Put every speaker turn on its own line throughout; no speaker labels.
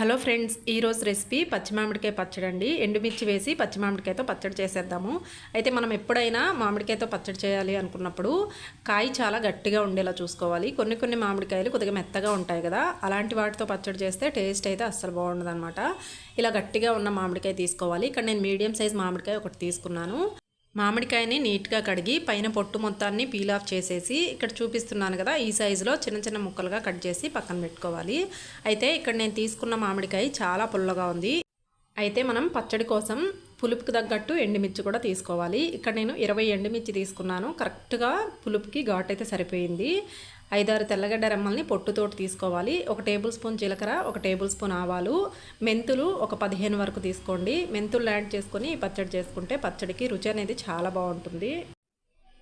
Hello friends ఈరోజు recipe పచ్చి మామిడికాయ పచ్చడి అండి. ఎండుమిర్చి వేసి పచ్చి మామిడికాయతో పచ్చడి చేసేద్దాము. అయితే మనం ఎప్పుడైనా మామిడికాయతో పచ్చడి చేయాలి అనుకున్నప్పుడు కాయ చాలా గట్టిగా ఉండేలా చూసుకోవాలి. కొన్ని కొన్ని మామిడికాయలు కొద్దిగా మెత్తగా ఉంటాయి కదా అలాంటి వాటితో పచ్చడి చేస్తే టేస్ట్ అయితే అస్సలు బాగుండదు ఇలా గట్టిగా ఉన్న మామిడికాయ తీసుకోవాలి. ఇక్కడ నేను మీడియం సైజ్ మామిడికాయ ఒకటి తీసుకున్నాను. మామిడికాయని నీట్గా కడిగి పైన పొట్టు మొత్తాన్ని పీల్ ఆఫ్ చేసేసి ఇక్కడ చూపిస్తున్నాను కదా ఈ సైజులో చిన్న చిన్న ముక్కలుగా కట్ చేసి పక్కన పెట్టుకోవాలి. అయితే ఇక్కడ నేను తీసుకున్న మామిడికాయ చాలా పుల్లగా ఉంది. అయితే మనం పచ్చడి కోసం పులుపుకి తగ్గట్టు ఎండుమిర్చి కూడా తీసుకోవాలి. ఇక్కడ నేను ఇరవై ఎండుమిర్చి తీసుకున్నాను. కరెక్ట్గా పులుపుకి ఘాట్ అయితే సరిపోయింది. ఐదారు తెల్లగడ్డ రెమ్మల్ని పొట్టుతోటి తీసుకోవాలి. ఒక టేబుల్ స్పూన్ జీలకర్ర ఒక టేబుల్ స్పూన్ ఆవాలు మెంతులు ఒక పదిహేను వరకు తీసుకోండి. మెంతులు యాడ్ చేసుకొని పచ్చడి చేసుకుంటే పచ్చడికి రుచి అనేది చాలా బాగుంటుంది.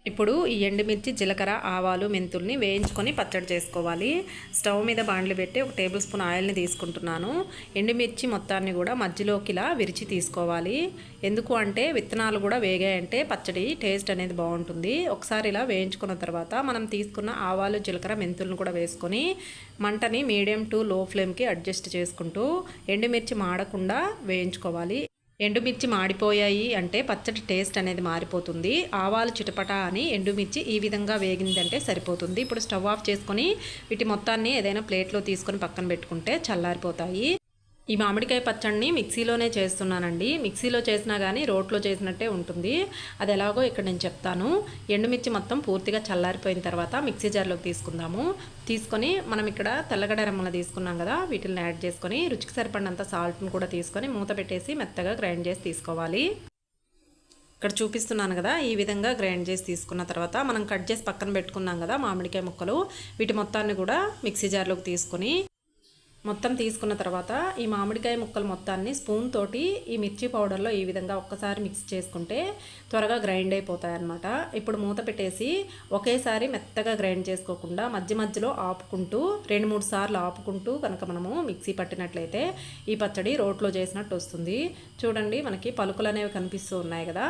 ఇప్పుడు ఈ ఎండుమిర్చి జీలకర్ర ఆవాలు మెంతుల్ని వేయించుకొని పచ్చడి చేసుకోవాలి. స్టవ్ మీద బాండ్లు పెట్టి ఒక టేబుల్ స్పూన్ ఆయిల్ని తీసుకుంటున్నాను. ఎండుమిర్చి మొత్తాన్ని కూడా మధ్యలోకి ఇలా విరిచి తీసుకోవాలి. ఎందుకు అంటే విత్తనాలు కూడా వేగాయంటే పచ్చడి టేస్ట్ అనేది బాగుంటుంది. ఒకసారి ఇలా వేయించుకున్న తర్వాత మనం తీసుకున్న ఆవాలు జీలకర్ర మెంతులను కూడా వేసుకొని మంటని మీడియం టు లో ఫ్లేమ్కి అడ్జస్ట్ చేసుకుంటూ ఎండుమిర్చి మాడకుండా వేయించుకోవాలి. ఎండుమిర్చి మాడిపోయాయి అంటే పచ్చడి టేస్ట్ అనేది మారిపోతుంది. ఆవాలు చిటపట అని ఎండుమిర్చి ఈ విధంగా వేగిందంటే సరిపోతుంది. ఇప్పుడు స్టవ్ ఆఫ్ చేసుకొని వీటి మొత్తాన్ని ఏదైనా ప్లేట్లో తీసుకొని పక్కన పెట్టుకుంటే చల్లారిపోతాయి. ఈ మామిడికాయ పచ్చడిని మిక్సీలోనే చేస్తున్నానండి. మిక్సీలో చేసినా కానీ రోట్లో చేసినట్టే ఉంటుంది. అది ఎలాగో ఇక్కడ నేను చెప్తాను. ఎండుమిర్చి మొత్తం పూర్తిగా చల్లారిపోయిన తర్వాత మిక్సీ జార్లోకి తీసుకుందాము. తీసుకొని మనం ఇక్కడ తెల్లగడ రెమ్మలు తీసుకున్నాం కదా వీటిని యాడ్ చేసుకొని రుచికి సరిపడినంత సాల్ట్ని కూడా తీసుకొని మూత పెట్టేసి మెత్తగా గ్రైండ్ చేసి తీసుకోవాలి. ఇక్కడ చూపిస్తున్నాను కదా ఈ విధంగా గ్రైండ్ చేసి తీసుకున్న తర్వాత మనం కట్ చేసి పక్కన పెట్టుకున్నాం కదా మామిడికాయ ముక్కలు వీటి మొత్తాన్ని కూడా మిక్సీ జార్లోకి తీసుకొని మొత్తం తీసుకున్న తర్వాత ఈ మామిడికాయ ముక్కలు మొత్తాన్ని స్పూన్ తోటి ఈ మిర్చి పౌడర్లో ఈ విధంగా ఒక్కసారి మిక్స్ చేసుకుంటే త్వరగా గ్రైండ్ అయిపోతాయి అన్నమాట ఇప్పుడు మూత పెట్టేసి ఒకేసారి మెత్తగా గ్రైండ్ చేసుకోకుండా మధ్య మధ్యలో ఆపుకుంటూ రెండు మూడు సార్లు ఆపుకుంటూ కనుక మనము మిక్సీ పట్టినట్లయితే ఈ పచ్చడి రోట్లో చేసినట్టు వస్తుంది. చూడండి మనకి పలుకులు అనేవి కనిపిస్తూ ఉన్నాయి కదా.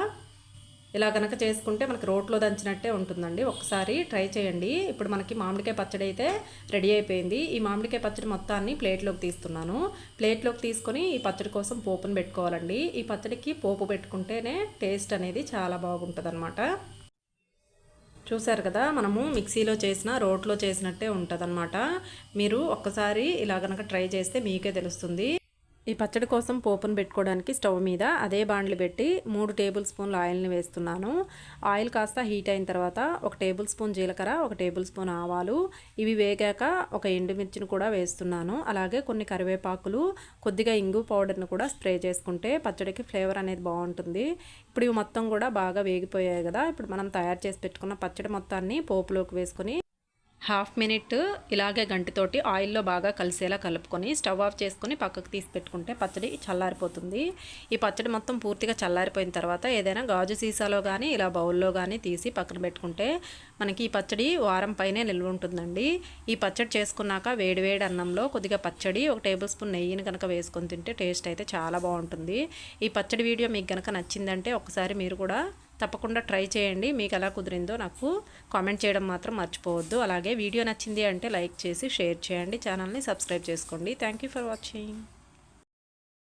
ఇలా కనుక చేసుకుంటే మనకి రోట్లో దంచినట్టే ఉంటుందండి. ఒకసారి ట్రై చేయండి. ఇప్పుడు మనకి మామిడికాయ పచ్చడి అయితే రెడీ అయిపోయింది. ఈ మామిడికాయ పచ్చడి మొత్తాన్ని ప్లేట్లోకి తీస్తున్నాను. ప్లేట్లోకి తీసుకొని ఈ పచ్చడి కోసం పోపును పెట్టుకోవాలండి. ఈ పచ్చడికి పోపు పెట్టుకుంటేనే టేస్ట్ అనేది చాలా బాగుంటుంది అనమాట చూసారు కదా మనము మిక్సీలో చేసిన రోట్లో చేసినట్టే ఉంటుంది మీరు ఒక్కసారి ఇలా కనుక ట్రై చేస్తే మీకే తెలుస్తుంది. ఈ పచ్చడి కోసం పోపును పెట్టుకోవడానికి స్టవ్ మీద అదే బాండ్లు పెట్టి మూడు టేబుల్ స్పూన్ల ఆయిల్ని వేస్తున్నాను. ఆయిల్ కాస్త హీట్ అయిన తర్వాత ఒక టేబుల్ స్పూన్ జీలకర్ర ఒక టేబుల్ స్పూన్ ఆవాలు. ఇవి వేగాక ఒక ఎండుమిర్చిని కూడా వేస్తున్నాను. అలాగే కొన్ని కరివేపాకులు కొద్దిగా ఇంగు పౌడర్ని కూడా స్ప్రే చేసుకుంటే పచ్చడికి ఫ్లేవర్ అనేది బాగుంటుంది. ఇప్పుడు ఇవి మొత్తం కూడా బాగా వేగిపోయాయి కదా. ఇప్పుడు మనం తయారు చేసి పెట్టుకున్న పచ్చడి మొత్తాన్ని పోపులోకి వేసుకొని హాఫ్ మినిట్ ఇలాగే గంటితోటి ఆయిల్లో బాగా కలిసేలా కలుపుకొని స్టవ్ ఆఫ్ చేసుకొని పక్కకు తీసి పెట్టుకుంటే పచ్చడి చల్లారిపోతుంది. ఈ పచ్చడి మొత్తం పూర్తిగా చల్లారిపోయిన తర్వాత ఏదైనా గాజు సీసాలో కానీ ఇలా బౌల్లో కానీ తీసి పక్కన పెట్టుకుంటే మనకి ఈ పచ్చడి వారం పైనే నిల్వ ఉంటుందండి. ఈ పచ్చడి చేసుకున్నాక వేడివేడి అన్నంలో కొద్దిగా పచ్చడి ఒక టేబుల్ స్పూన్ నెయ్యిని కనుక వేసుకొని తింటే టేస్ట్ అయితే చాలా బాగుంటుంది. ఈ పచ్చడి వీడియో మీకు కనుక నచ్చిందంటే ఒకసారి మీరు కూడా తప్పకుండా ట్రై చేయండి. మీకు ఎలా కుదిరిందో నాకు కామెంట్ చేయడం మాత్రం మర్చిపోవద్దు. అలాగే వీడియో నచ్చింది అంటే లైక్ చేసి షేర్ చేయండి. ఛానల్ని సబ్స్క్రైబ్ చేసుకోండి. Thank for watching.